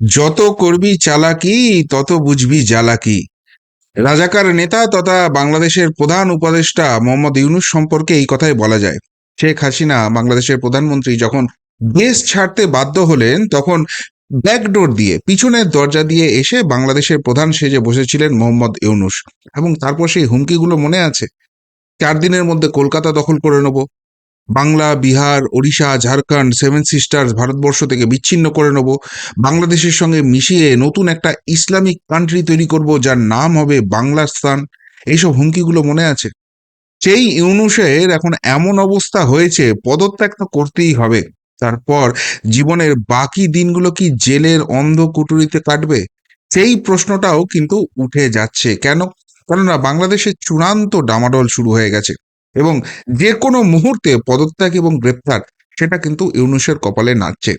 যত করবি চালাকি, তত বুঝবি জ্বালাকি। রাজাকার নেতা তথা বাংলাদেশের প্রধান উপদেষ্টা মোহাম্মদ ইউনুস সম্পর্কে এই কথাই বলা যায়। শেখ হাসিনা বাংলাদেশের প্রধানমন্ত্রী যখন দেশ ছাড়তে বাধ্য হলেন, তখন ব্যাকডোর দিয়ে, পিছনের দরজা দিয়ে এসে বাংলাদেশের প্রধান সেজে বসেছিলেন মোহাম্মদ ইউনুস। এবং তারপর সেই হুমকিগুলো মনে আছে? চার দিনের মধ্যে কলকাতা দখল করে নেব। বাংলা, বিহার, ওড়িশা, ঝাড়খণ্ড সেভেন সিস্টার্স ভারতবর্ষ থেকে বিচ্ছিন্ন করে নেব। বাংলাদেশের সঙ্গে মিশিয়ে নতুন একটা ইসলামিক কান্ট্রি তৈরি করব, যার নাম হবে বাংলাস্তান এইসব হুমকিগুলো মনে আছে? সেই ইউনুসের এখন এমন অবস্থা হয়েছে, পদত্যাগ তো করতেই হবে। তারপর জীবনের বাকি দিনগুলো কি জেলের অন্ধ কুটুরিতে কাটবে? সেই প্রশ্নটাও কিন্তু উঠে যাচ্ছে। কেন? কেননা বাংলাদেশের চূড়ান্ত ডামাডোল শুরু হয়ে গেছে। এবং যে কোনো মুহূর্তে পদত্যাগ এবং গ্রেপ্তার, সেটা কিন্তু ইউনুসের কপালে নাচছে।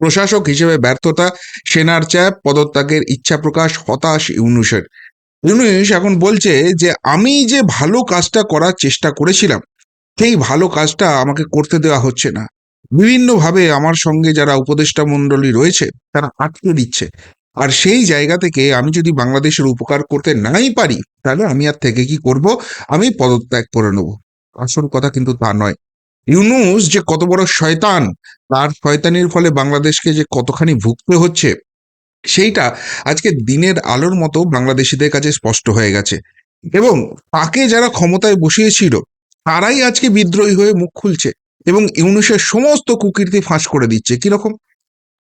প্রশাসক হিসেবে ব্যর্থতা, সেনার চাপ, পদত্যাগের ইচ্ছা প্রকাশ, হতাশ ইউনুসের। ইউনুস এখন বলছে যে, আমি যে ভালো কাজটা করার চেষ্টা করেছিলাম, সেই ভালো কাজটা আমাকে করতে দেওয়া হচ্ছে না। বিভিন্নভাবে আমার সঙ্গে যারা উপদেষ্টা মণ্ডলী রয়েছে, তারা আটকে দিচ্ছে। আর সেই জায়গা থেকে আমি যদি বাংলাদেশের উপকার করতে নাই পারি তাহলে আমি আর থেকে কি করব? আমি পদত্যাগ করে নেব। আসল কথা কিন্তু তা নয়। ইউনুস যে কত বড় শয়তান, তার শয়তানির ফলে বাংলাদেশকে যে কতখানি ভুগতে হচ্ছে, সেইটা আজকে দিনের আলোর মতো বাংলাদেশিদের কাছে স্পষ্ট হয়ে গেছে। এবং তাকে যারা ক্ষমতায় বসিয়েছিল, তারাই আজকে বিদ্রোহী হয়ে মুখ খুলছে এবং ইউনুসের সমস্ত কুকীর্তি ফাঁস করে দিচ্ছে। কীরকম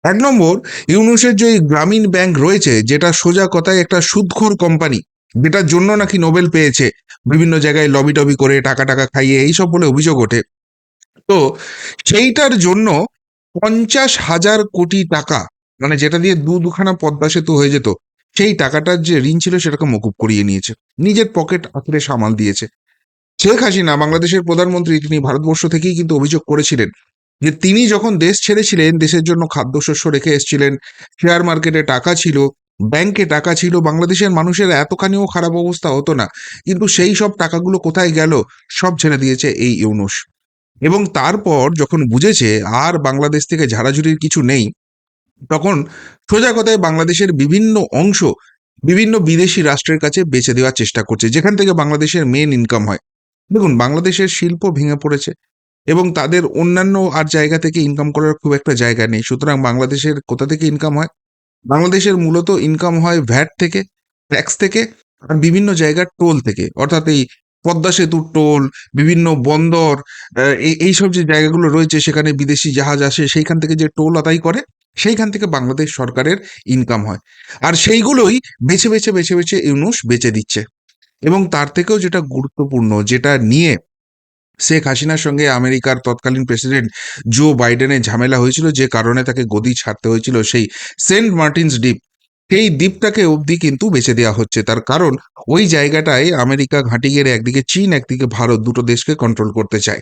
এক নম্বর, ইউনুসের যে গ্রামীণ ব্যাংক রয়েছে, যেটা সোজা কথায় একটা সুদখোর কোম্পানি যেটার জন্য নাকি নোবেল পেয়েছে। বিভিন্ন জায়গায় লবি টবি করে টাকা টাকা খাইয়ে এইসব বলে অভিযোগ ওঠে। তো সেইটার জন্য পঞ্চাশ হাজার কোটি টাকা মানে যেটা দিয়ে দু দুখানা পদ্মা সেতু হয়ে যেত, সেই টাকাটার যে ঋণ ছিল সেটাকে মকুব করিয়ে নিয়েছে। নিজের পকেট আঁকড়ে সামাল দিয়েছে। শেখ হাসিনা, বাংলাদেশের প্রধানমন্ত্রী, তিনি ভারতবর্ষ থেকেই কিন্তু অভিযোগ করেছিলেন যে তিনি যখন দেশ ছেড়েছিলেন, দেশের জন্য খাদ্যশস্য রেখে এসেছিলেন শেয়ার মার্কেটে টাকা ছিল ব্যাংকে টাকা ছিল, বাংলাদেশের মানুষের এতখানিও খারাপ অবস্থা হতো না। কিন্তু সেই সব টাকাগুলো কোথায় গেল, সব ছেড়ে দিয়েছে এই ইউনুস। এবং তারপর যখন বুঝেছে আর বাংলাদেশ থেকে ঝাড়াঝুড়ির কিছু নেই, তখন সোজা কথায় বাংলাদেশের বিভিন্ন অংশ বিভিন্ন বিদেশি রাষ্ট্রের কাছে বেচে দেওয়ার চেষ্টা করছে, যেখান থেকে বাংলাদেশের মেন ইনকাম হয়। দেখুন, বাংলাদেশের শিল্প ভেঙে পড়েছে এবং তাদের অন্যান্য আর জায়গা থেকে ইনকাম করার খুব একটা জায়গা নেই। সুতরাং বাংলাদেশের কোথা থেকে ইনকাম হয়? বাংলাদেশের মূলত ইনকাম হয় ভ্যাট থেকে ট্যাক্স থেকে আর বিভিন্ন জায়গার টোল থেকে। অর্থাৎ এই পদ্মা সেতুর টোল বিভিন্ন বন্দর এই, এইসব যে জায়গাগুলো রয়েছে, সেখানে বিদেশি জাহাজ আসে, সেইখান থেকে যে টোল আদায় করে, সেইখান থেকে বাংলাদেশ সরকারের ইনকাম হয়। আর সেইগুলোই বেছে বেছে বেছে বেছে ইউনুস বেচে দিচ্ছে। এবং তার থেকেও যেটা গুরুত্বপূর্ণ, যেটা নিয়ে শেখ হাসিনার সঙ্গে আমেরিকার তৎকালীন প্রেসিডেন্ট জো বাইডেনের ঝামেলা হয়েছিল, যে কারণে তাকে গদি ছাড়তে হয়েছিল সেই সেন্ট মার্টিনস দ্বীপ। সেই দ্বীপটাকে অবধি কিন্তু বেছে দেওয়া হচ্ছে। তার কারণ, ওই জায়গাটায় আমেরিকা ঘাঁটি গেড়ে একদিকে, চীন একদিকে, ভারত দুটো দেশকে কন্ট্রোল করতে চায়।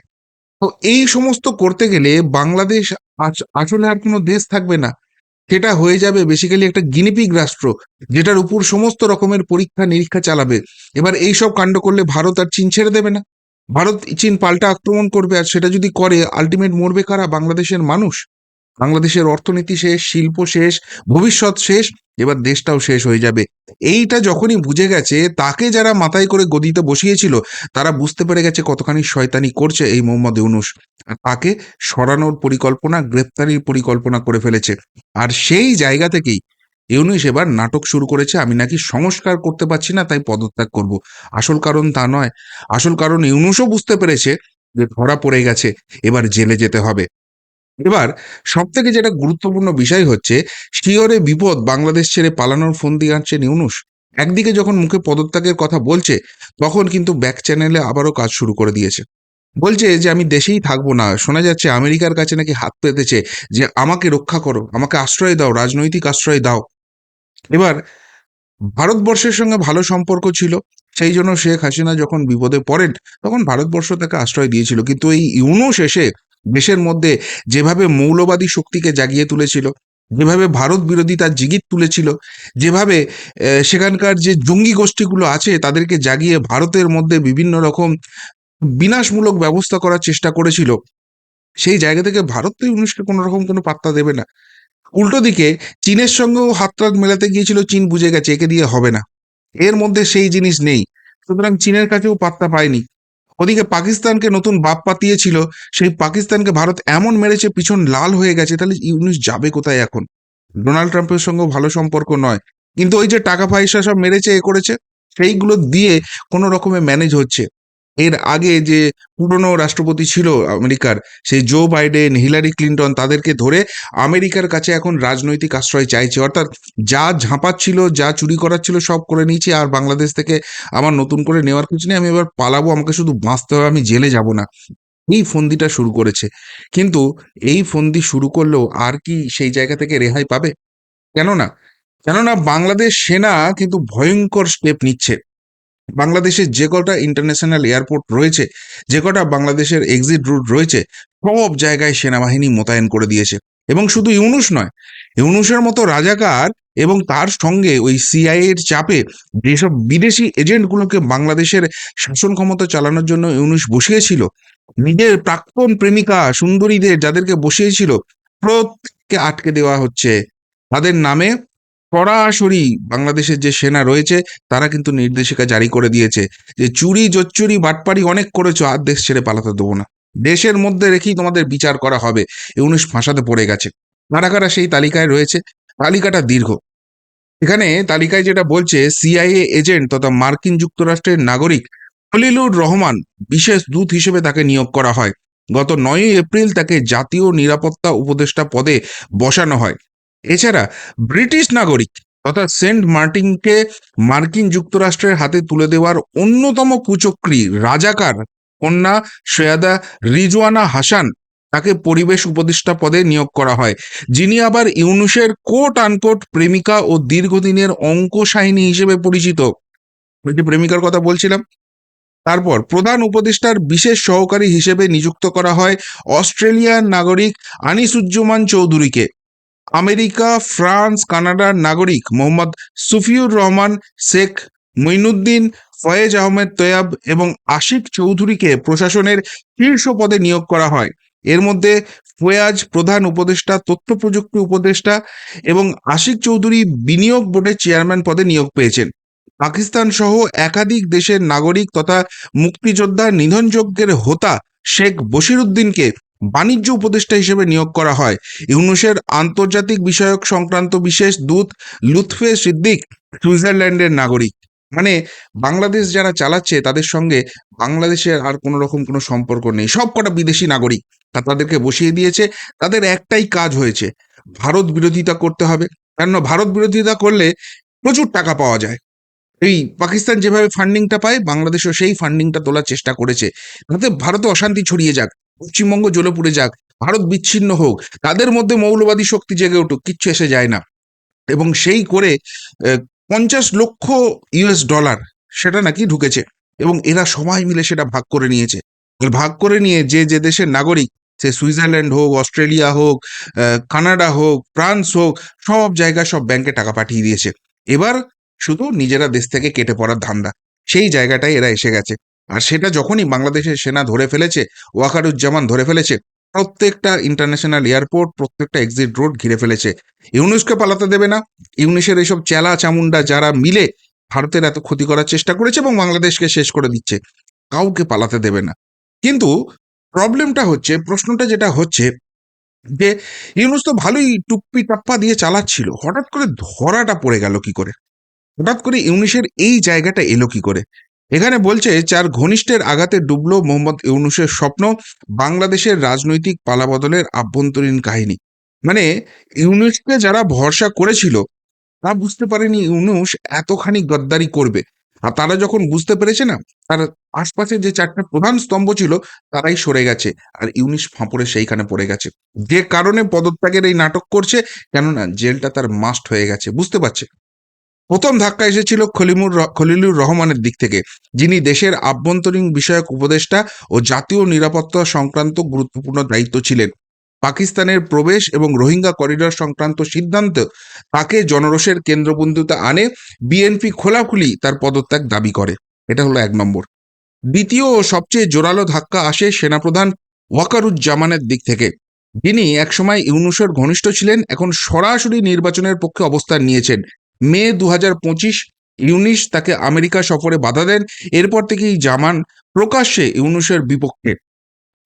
তো এই সমস্ত করতে গেলে বাংলাদেশ আস- আসলে আর কোনো দেশ থাকবে না। সেটা হয়ে যাবে বেসিক্যালি একটা গিনিপিগ রাষ্ট্র, যেটার উপর সমস্ত রকমের পরীক্ষা নিরীক্ষা চালাবে। এবার এই সব কাণ্ড করলে ভারত আর চীন ছেড়ে দেবে না। ভারত চীন পাল্টা আক্রমণ করবে আর সেটা যদি করে আলটিমেট মরবে কারা? বাংলাদেশের মানুষ। বাংলাদেশের অর্থনীতি শেষ, শিল্প শেষ, ভবিষ্যৎ শেষ, এবার দেশটাও শেষ হয়ে যাবে। এইটা যখনই বুঝে গেছে, তাকে যারা মাথায় করে গদিতে বসিয়েছিল, তারা বুঝতে পেরে গেছে কতখানি শয়তানি করছে এই মোহাম্মদ ইউনুস। তাকে সরানোর পরিকল্পনা, গ্রেপ্তারির পরিকল্পনা করে ফেলেছে। আর সেই জায়গা থেকেই ইউনুস এবার নাটক শুরু করেছে, আমি নাকি সংস্কার করতে পারছি না, তাই পদত্যাগ করব। আসল কারণ তা নয়। আসল কারণ ইউনুসও বুঝতে পেরেছে যে ধরা পড়ে গেছে, এবার জেলে যেতে হবে। এবার সব থেকে যেটা গুরুত্বপূর্ণ বিষয় হচ্ছে, শিওরে বিপদ বাংলাদেশ ছেড়ে পালানোর ফোন দিয়ে আনছেন ইউনুস। একদিকে যখন মুখে পদত্যাগের কথা বলছে, তখন কিন্তু ব্যাক চ্যানেলে আবারও কাজ শুরু করে দিয়েছে। বলছে যে, আমি দেশেই থাকব না। শোনা যাচ্ছে আমেরিকার কাছে নাকি হাত পেতেছে যে, আমাকে রক্ষা করো, আমাকে আশ্রয় দাও, রাজনৈতিক আশ্রয় দাও। এবার ভারতবর্ষের সঙ্গে ভালো সম্পর্ক ছিল, সেই জন্য শেখ হাসিনা যখন বিপদে পড়েন, তখন ভারতবর্ষ তাকে আশ্রয় দিয়েছিল। কিন্তু এই ইউনুস এসে দেশের মধ্যে যেভাবে মৌলবাদী শক্তিকে জাগিয়ে তুলেছিল, যেভাবে ভারত বিরোধী তার জিগির তুলেছিল, যেভাবে সেখানকার যে জঙ্গি গোষ্ঠীগুলো আছে, তাদেরকে জাগিয়ে ভারতের মধ্যে বিভিন্ন রকম বিনাশমূলক ব্যবস্থা করার চেষ্টা করেছিল, সেই জায়গা থেকে ভারত তো ইউনুসকে কোনো রকম কোনো পাত্তা দেবে না। উল্টো দিকে চীনের সঙ্গেও হাতরাত মেলাতে গিয়েছিল, চীন বুঝে গেছে, একে দিয়ে হবে না। এর মধ্যে সেই জিনিস নেই। সুতরাং চীনের কাছেও পাত্তা পায়নি। ওদিকে পাকিস্তানকে নতুন বাপ পাতিয়েছিল। সেই পাকিস্তানকে ভারত এমন মেরেছে, পিছন লাল হয়ে গেছে, তাহলে ইউনিস যাবে কোথায় এখন? ডোনাল্ড ট্রাম্পের সঙ্গে ভালো সম্পর্ক নয়। কিন্তু ওই যে টাকা পয়সা সব মেরেছে, এ করেছে, সেইগুলো দিয়ে কোনো রকমে ম্যানেজ হচ্ছে। এর আগে যে পুরনো রাষ্ট্রপতি ছিল আমেরিকার, সেই জো বাইডেন হিলারি ক্লিন্টন তাদেরকে ধরে আমেরিকার কাছে এখন রাজনৈতিক আশ্রয় চাইছে। অর্থাৎ যা ঝাঁপাচ্ছিল, যা চুরি করার ছিল সব করে নিয়েছি। আর বাংলাদেশ থেকে আমার নতুন করে নেওয়ার কিছু নেই, আমি এবার পালাবো, আমাকে শুধু বাঁচতে হবে, আমি জেলে যাব না। এই ফন্দিটা শুরু করেছে। কিন্তু এই ফন্দি শুরু করলেও আর কি সেই জায়গা থেকে রেহাই পাবে? কেননা কেননা বাংলাদেশ সেনা কিন্তু ভয়ঙ্কর স্টেপ নিচ্ছে। বাংলাদেশের যে কটা ইন্টারন্যাশনাল এয়ারপোর্ট রয়েছে, যে কটা বাংলাদেশের এক্সিট রুট রয়েছে, সব জায়গায় সেনাবাহিনী মোতায়েন করে দিয়েছে। এবং শুধু ইউনুস নয়, ইউনুসের মতো রাজাকার এবং তার সঙ্গে ওই সিআইএর চাপে যেসব বিদেশি এজেন্টগুলোকে বাংলাদেশের শাসন ক্ষমতা চালানোর জন্য ইউনুস বসিয়েছিল, নিজের প্রাক্তন প্রেমিকা, সুন্দরীদের যাদেরকে বসিয়েছিল, প্রত্যেককে আটকে দেওয়া হচ্ছে। তাদের নামে সরাসরি বাংলাদেশের যে সেনা রয়েছে, তারা কিন্তু নির্দেশিকা জারি করে দিয়েছে যে চুরি, জোচ্চুরি, বাটপাড়ি অনেক করেছ, আর দেশ ছেড়ে পালাতে দেবো না। দেশের মধ্যে রেখেই তোমাদের বিচার করা হবে, ইউনুস ফাঁসাতে পড়ে গেছে। কারা কারা সেই তালিকায় রয়েছে? তালিকাটা দীর্ঘ। এখানে তালিকায় যেটা বলছে সিআইএ এজেন্ট তথা মার্কিন যুক্তরাষ্ট্রের নাগরিক খলিলুর রহমান বিশেষ দূত হিসেবে তাকে নিয়োগ করা হয়। গত নয়ই এপ্রিল তাকে জাতীয় নিরাপত্তা উপদেষ্টা পদে বসানো হয়। এছাড়া ব্রিটিশ নাগরিক তথা সেন্ট মার্টিনকে মার্কিন যুক্তরাষ্ট্রের হাতে তুলে দেওয়ার অন্যতম কুচক্রী রাজাকার কন্যা সৈয়দা রিজওয়ানা হাসান তাকে পরিবেশ উপদেষ্টা পদে নিয়োগ করা হয়, যিনি আবার ইউনুসের কোট আনকোট প্রেমিকা ও দীর্ঘদিনের অঙ্ক সাহিনী হিসেবে পরিচিত। ওই প্রেমিকার কথা বলছিলাম, তারপর প্রধান উপদেষ্টার বিশেষ সহকারী হিসেবে নিযুক্ত করা হয় অস্ট্রেলিয়ার নাগরিক আনিসুজ্জামান চৌধুরীকে। আমেরিকা, ফ্রান্স কানাডার নাগরিক, মোহাম্মদ সুফিউর রহমান, শেখ মঈনুদ্দিন, ফয়েজ আহমেদ তৈয়াব এবং আশিক চৌধুরীকে প্রশাসনের শীর্ষ পদে নিয়োগ করা হয়। এর মধ্যে ফয়াজ প্রধান উপদেষ্টা, তথ্য প্রযুক্তি উপদেষ্টা এবং আশিক চৌধুরী বিনিয়োগ বোর্ডের চেয়ারম্যান পদে নিয়োগ পেয়েছেন। পাকিস্তান সহ একাধিক দেশের নাগরিক তথা মুক্তিযোদ্ধা নিধনযজ্ঞের হোতা শেখ বশিরুদ্দিনকে বাণিজ্য উপদেষ্টা হিসেবে নিয়োগ করা হয়। ইউনুসের আন্তর্জাতিক বিষয়ক সংক্রান্ত বিশেষ দূত লুৎফে সিদ্দিক, সুইজারল্যান্ডের নাগরিক। মানে বাংলাদেশ যারা চালাচ্ছে, তাদের সঙ্গে বাংলাদেশের আর কোনো রকম কোনো সম্পর্ক নেই। সব কটা বিদেশি নাগরিক তা তাদেরকে বসিয়ে দিয়েছে। তাদের একটাই কাজ হয়েছে, ভারত বিরোধিতা করতে হবে। কেন ভারত বিরোধিতা করলে প্রচুর টাকা পাওয়া যায়। এই পাকিস্তান যেভাবে ফান্ডিংটা পায়, বাংলাদেশও সেই ফান্ডিংটা তোলার চেষ্টা করেছে। তাতে ভারতে অশান্তি ছড়িয়ে যাক। পশ্চিমবঙ্গ জ্বলে পুড়ে যাক, ভারত বিচ্ছিন্ন হোক, তাদের মধ্যে মৌলবাদী শক্তি জেগে উঠুক, কিচ্ছু এসে যায় না। এবং সেই করে পঞ্চাশ লক্ষ ইউএস ডলার সেটা নাকি ঢুকেছে। এবং এরা সবাই মিলে সেটা ভাগ করে নিয়েছে। ভাগ করে নিয়ে যে যে দেশের নাগরিক, সে সুইজারল্যান্ড হোক, অস্ট্রেলিয়া হোক কানাডা হোক, ফ্রান্স হোক, সব জায়গায় সব ব্যাংকে টাকা পাঠিয়ে দিয়েছে। এবার শুধু নিজেরা দেশ থেকে কেটে পড়ার ধান্দা। সেই জায়গাটায় এরা এসে গেছে। আর সেটা যখনই বাংলাদেশের সেনা ধরে ফেলেছে, ওয়াকারুজ্জামান ধরে ফেলেছে, প্রত্যেকটা ইন্টারন্যাশনাল এয়ারপোর্ট প্রত্যেকটা এক্সিট রোড ঘিরে ফেলেছে। ইউনুসকে পালাতে দেবে না। ইউনিসের এইসব চেলা চামুন্ডা যারা মিলে ভারতের এত ক্ষতি করার চেষ্টা করেছে এবং বাংলাদেশকে শেষ করে দিচ্ছে, কাউকে পালাতে দেবে না। কিন্তু প্রবলেমটা হচ্ছে, প্রশ্নটা যেটা হচ্ছে যে, ইউনুস তো ভালোই টুপ্পি টাপ্পা দিয়ে চালাচ্ছিল। হঠাৎ করে ধরাটা পড়ে গেল কি করে? হঠাৎ করে ইউনিসের এই জায়গাটা এলো কি করে? এখানে বলছে, চার ঘনিষ্ঠের আঘাতে ডুবলো মোহাম্মদ ইউনুসের স্বপ্ন বাংলাদেশের রাজনৈতিক পালাবদলের আভ্যন্তরীণ কাহিনী। মানে ইউনুসকে যারা ভরসা করেছিল তা বুঝতে পারেনি ইউনুস এতখানি গদ্দারি করবে। আর তারা যখন বুঝতে পেরেছে না, তার আশপাশে যে চারটা প্রধান স্তম্ভ ছিল, তারাই সরে গেছে। আর ইউনিস ফাঁপড়ে সেইখানে পড়ে গেছে। যে কারণে পদত্যাগের এই নাটক করছে, কেননা জেলটা তার মাস্ট হয়ে গেছে। বুঝতে পারছে? প্রথম ধাক্কা এসেছিল খলিমুর খলিলুর রহমানের দিক থেকে, যিনি দেশের আভ্যন্তরীণ বিষয়ক উপদেষ্টা ও জাতীয় নিরাপত্তা সংক্রান্ত গুরুত্বপূর্ণ দায়িত্ব ছিলেন। পাকিস্তানের প্রবেশ এবং রোহিঙ্গা করিডর সংক্রান্ত সিদ্ধান্ত তাকে জনরোষের কেন্দ্রবিন্দুতে আনে, বিএনপি খোলাখুলি তার পদত্যাগ দাবি করে। এটা হলো এক নম্বর। দ্বিতীয় ও সবচেয়ে জোরালো ধাক্কা আসে সেনাপ্রধান ওয়াকারুজ্জামানের দিক থেকে, যিনি একসময় ইউনুসের ঘনিষ্ঠ ছিলেন, এখন সরাসরি নির্বাচনের পক্ষে অবস্থান নিয়েছেন। মে দু হাজার পঁচিশ ইউনিস তাকে আমেরিকা সফরে বাধা দেন। এরপর থেকেই জামান প্রকাশ্যে ইউনুসের বিপক্ষে।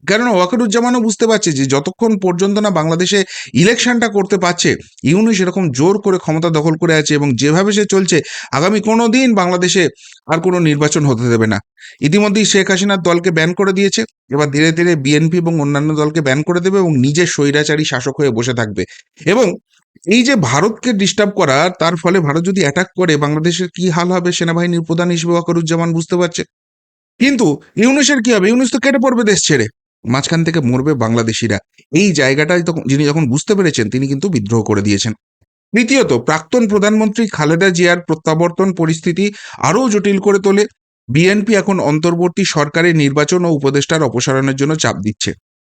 কেননা ওয়াকারুজ্জামানও বুঝতে পারছে যে যতক্ষণ পর্যন্ত না বাংলাদেশে ইলেকশনটা করতে পারছে, ইউনুস এরকম জোর করে ক্ষমতা দখল করে আছে এবং যেভাবে সে চলছে, আগামী কোনো দিন বাংলাদেশে আর কোনো নির্বাচন হতে দেবে না। ইতিমধ্যেই শেখ হাসিনার দলকে ব্যান করে দিয়েছে। এবার ধীরে ধীরে বিএনপি এবং অন্যান্য দলকে ব্যান করে দেবে এবং নিজের স্বৈরাচারী শাসক হয়ে বসে থাকবে। এবং এই যে ভারতকে ডিস্টার্ব করা, তার ফলে ভারত যদি অ্যাটাক করে, বাংলাদেশের কি হাল হবে? সেনাবাহিনীর প্রধান হিসেবে ওয়াকারুজ্জামান বুঝতে পারছে। কিন্তু ইউনুসের কি হবে? ইউনুস তো কেটে পড়বে দেশ ছেড়ে। মাঝখান থেকে মরবে বাংলাদেশিরা। এই জায়গাটাই তখন, যিনি যখন বুঝতে পেরেছেন, তিনি কিন্তু বিদ্রোহ করে দিয়েছেন। তৃতীয়ত প্রাক্তন প্রধানমন্ত্রী খালেদা জিয়ার প্রত্যাবর্তন পরিস্থিতি আরও জটিল করে তোলে। বিএনপি এখন অন্তর্বর্তী সরকারের নির্বাচন ও উপদেষ্টার অপসারণের জন্য চাপ দিচ্ছে।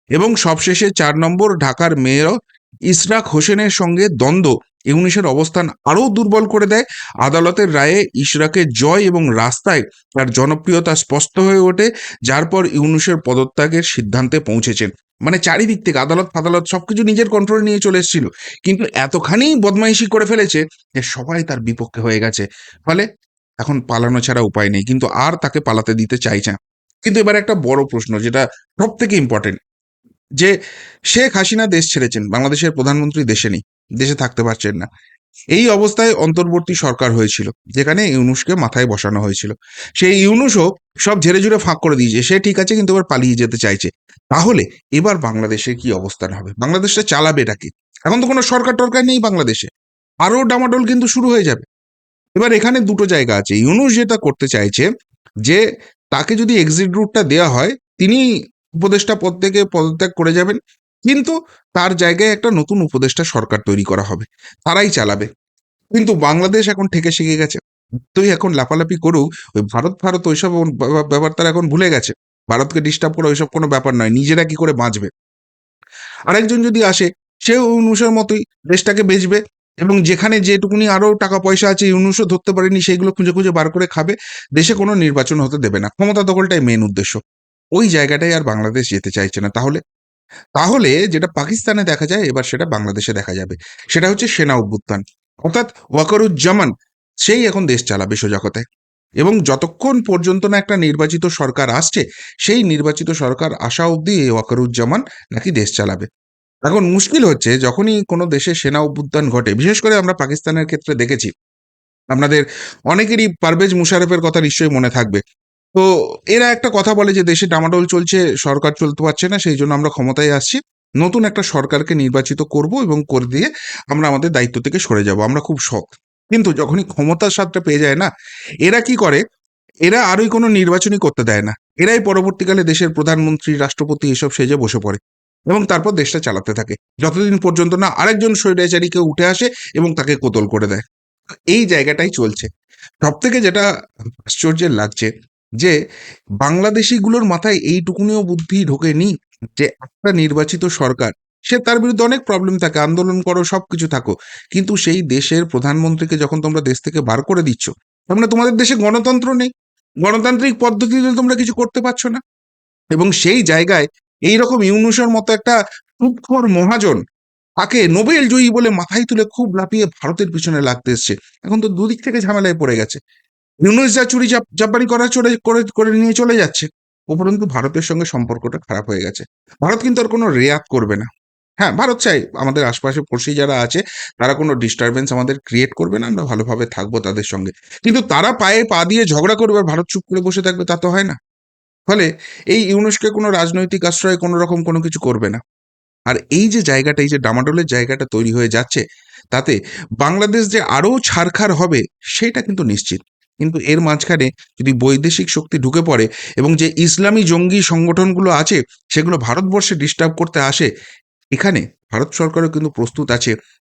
এবং সবশেষে চার নম্বর ঢাকার মেয়র ইসরাক হোসেনের সঙ্গে দ্বন্দ্ব। ইউনিসের অবস্থান আরও দুর্বল করে দেয়। আদালতের রায়ে ইশরাকের জয় এবং রাস্তায় তার জনপ্রিয়তা স্পষ্ট হয়ে ওঠে, যার পর ইউনুসের পদত্যাগের সিদ্ধান্তে পৌঁছেছেন। মানে চারিদিক থেকে আদালত ফাদালত সবকিছু নিজের কন্ট্রোল নিয়ে চলে এসেছিল। কিন্তু এতখানি বদমাইশি করে ফেলেছে যে সবাই তার বিপক্ষে হয়ে গেছে। ফলে এখন পালানো ছাড়া উপায় নেই। কিন্তু আর তাকে পালাতে দিতে চাইছে কিন্তু এবার একটা বড় প্রশ্ন, যেটা সব থেকে ইম্পর্টেন্ট যে শেখ হাসিনা দেশ ছেড়েছেন, বাংলাদেশের প্রধানমন্ত্রী দেশে নেই, দেশে থাকতে পারছেন না। এই অবস্থায় অন্তর্বর্তী সরকার হয়েছিল, যেখানে ইউনুসকে মাথায় বসানো হয়েছিল। সেই ইউনুসও সব ঝেড়ে ঝুড়ে ফাঁক করে দিয়েছে, সে ঠিক আছে কিন্তু এবার পালিয়ে যেতে চাইছে। তাহলে এবার বাংলাদেশের কি অবস্থান হবে? বাংলাদেশটা চালাবে এটাকে এখন তো কোনো সরকার টরকার নেই বাংলাদেশে। আরও ডামাডোল কিন্তু শুরু হয়ে যাবে। এবার এখানে দুটো জায়গা আছে। ইউনুস যেটা করতে চাইছে, যে তাকে যদি এক্সিট রুটটা দেওয়া হয়, তিনি উপদেষ্টা পদ থেকে পদত্যাগ করে যাবেন, কিন্তু তার জায়গায় একটা নতুন উপদেষ্টা সরকার তৈরি করা হবে, তারাই চালাবে। কিন্তু বাংলাদেশ এখন ঠেকে শিখে গেছে। তুই এখন লাফালাফি করুক, ওই ভারত ভারত ওইসব ব্যাপার- ব্যাপার তারা এখন ভুলে গেছে। ভারতকে ডিস্টার্ব করে ওইসব কোনো ব্যাপার নয়, নিজেরা কি করে বাঁচবে? আরেকজন যদি আসে, সেও ইউনুসের মতোই দেশটাকে বেচবে এবং যেখানে যেটুকুনি আরও টাকা পয়সা আছে ইউনুসও ধরতে পারেনি, সেইগুলো খুঁজে খুঁজে বার করে খাবে, দেশে কোনো নির্বাচন হতে দেবে না। ক্ষমতা দখলটাই মেন উদ্দেশ্য। ওই জায়গাটাই আর বাংলাদেশ যেতে চাইছে না। তাহলে তাহলে যেটা পাকিস্তানে দেখা যায়, এবার সেটা বাংলাদেশে দেখা যাবে। সেটা হচ্ছে সেনা অভ্যুত্থান। অর্থাৎ ওয়াকারুজ্জামান, সেই এখন দেশ চালাবে সোজা কথায় এবং যতক্ষণ পর্যন্ত না একটা নির্বাচিত সরকার আসছে, সেই নির্বাচিত সরকার আসা অবধি এই ওয়াকারুজ্জামান নাকি দেশ চালাবে। এখন মুশকিল হচ্ছে, যখনই কোনো দেশে সেনা অভ্যুত্থান ঘটে, বিশেষ করে আমরা পাকিস্তানের ক্ষেত্রে দেখেছি। আপনাদের অনেকেরই পারভেজ মুশারফের কথা নিশ্চয়ই মনে থাকবে। তো এরা একটা কথা বলে যে দেশে ডামাডোল চলছে, সরকার চলতে পারছে না, সেই জন্য আমরা ক্ষমতায় আসছি। নতুন একটা সরকারকে নির্বাচিত করব এবং করে দিয়ে আমরা আমাদের দায়িত্ব থেকে সরে যাব। আমরা খুব শখ। কিন্তু যখনই ক্ষমতার স্বাদটা পেয়ে যায় না, এরা কি করে? এরা আরই কোনো নির্বাচনই করতে দেয় না। এরাই পরবর্তীকালে দেশের প্রধানমন্ত্রী, রাষ্ট্রপতি এসব সেজে বসে পড়ে এবং তারপর দেশটা চালাতে থাকে। যতদিন পর্যন্ত না আরেকজন স্বৈরাচারী কেউ উঠে আসে এবং তাকে কোতল করে দেয়। এই জায়গাটাই চলছে। সব থেকে যেটা আশ্চর্যের লাগছে যে বাংলাদেশিগুলোর মাথায় এইটুকুনিও বুদ্ধি ঢোকেনি যে একটা নির্বাচিত সরকার, সে তার বিরুদ্ধে অনেক প্রবলেম থাকে, আন্দোলন করো, সবকিছু থাকো। কিন্তু সেই দেশের প্রধানমন্ত্রীকে যখন তোমরা দেশ থেকে বার করে দিচ্ছ, তার মানে তোমাদের দেশে গণতন্ত্র নেই। গণতান্ত্রিক পদ্ধতিতে তোমরা কিছু করতে পারছ না। এবং সেই জায়গায় এই রকম ইউনুসের মতো একটা সুৎখর মহাজন তাকে নোবেল জয়ী বলে মাথায় তুলে খুব লাফিয়ে ভারতের পিছনে লাগতে এসছে। এখন তো দুদিক থেকে ঝামেলায় পড়ে গেছে। ইউনুস যা চুরি চাপারি করা চলে, করে করে নিয়ে চলে যাচ্ছে উপরন্তু ভারতের সঙ্গে সম্পর্কটা খারাপ হয়ে গেছে। ভারত কিন্তু আর কোনো রেয়াত করবে না। হ্যাঁ ভারত চাই, আমাদের আশপাশে পড়শি যারা আছে, তারা কোনো ডিস্টারবেন্স আমাদের ক্রিয়েট করবে না, আমরা ভালোভাবে থাকব তাদের সঙ্গে। কিন্তু তারা পায়ে পা দিয়ে ঝগড়া করবে ভারত চুপ করে বসে থাকবে, তা তো হয় না। ফলে এই ইউনুসকে কোনো রাজনৈতিক আশ্রয় কোনো রকম কোনো কিছু করবে না। আর এই যে জায়গাটা, এই যে ডামাডোলের জায়গাটা তৈরি হয়ে যাচ্ছে, তাতে বাংলাদেশ যে আরও ছারখার হবে, সেটা কিন্তু নিশ্চিত। কিন্তু এর মাঝখানে যদি বৈদেশিক শক্তি ঢুকে পড়ে এবং যে ইসলামী জঙ্গি সংগঠনগুলো আছে, সেগুলো ভারতবর্ষে ডিস্টার্ব করতে আসে, এখানে ভারত সরকারও কিন্তু প্রস্তুত আছে।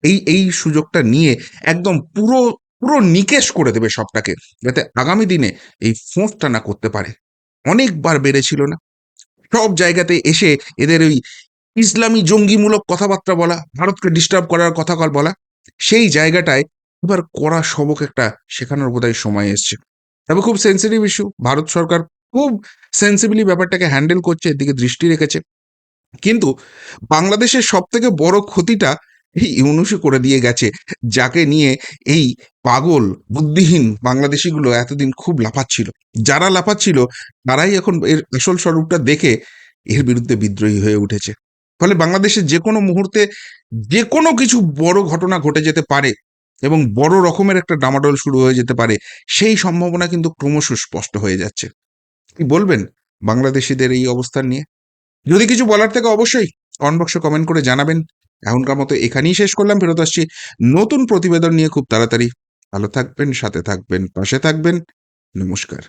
এই এই সুযোগটা নিয়ে একদম পুরো পুরো নিকেশ করে দেবে সবটাকে, যাতে আগামী দিনে এই ফোঁসটা না করতে পারে। অনেকবার বেড়েছিল না? সব জায়গাতে এসে এদের ওই ইসলামী জঙ্গিমূলক কথাবার্তা বলা, ভারতকে ডিস্টার্ব করার কথা বলা, সেই জায়গাটায় এবার কড়া সবক একটা শেখানোর বোধহয় সময় এসছে। তবে খুব সেন্সিটিভ ইস্যু ভারত সরকার খুব সেন্সিবলি ব্যাপারটাকে হ্যান্ডেল করছে, এদিকে দৃষ্টি রেখেছে। কিন্তু বাংলাদেশের সব থেকে বড় ক্ষতিটা এই ইউনুসই করে দিয়ে গেছে, যাকে নিয়ে এই পাগল, বুদ্ধিহীন বাংলাদেশিগুলো এতদিন খুব লাফাচ্ছিল। যারা লাফাচ্ছিল, তারাই এখন এর আসল স্বরূপটা দেখে এর বিরুদ্ধে বিদ্রোহী হয়ে উঠেছে। ফলে বাংলাদেশের যে কোনো মুহূর্তে যে কোনো কিছু বড় ঘটনা ঘটে যেতে পারে। এবং বড় রকমের একটা ডামাডোল শুরু হয়ে যেতে পারে, সেই সম্ভাবনা কিন্তু ক্রমশ স্পষ্ট হয়ে যাচ্ছে। কি বলবেন বাংলাদেশিদের এই অবস্থান নিয়ে? যদি কিছু বলার থেকে অবশ্যই কমেন্ট বক্সে কমেন্ট করে জানাবেন। এখনকার মতো এখানেই শেষ করলাম, ফেরত আসছি নতুন প্রতিবেদন নিয়ে খুব তাড়াতাড়ি। ভালো থাকবেন, সাথে থাকবেন, পাশে থাকবেন। নমস্কার।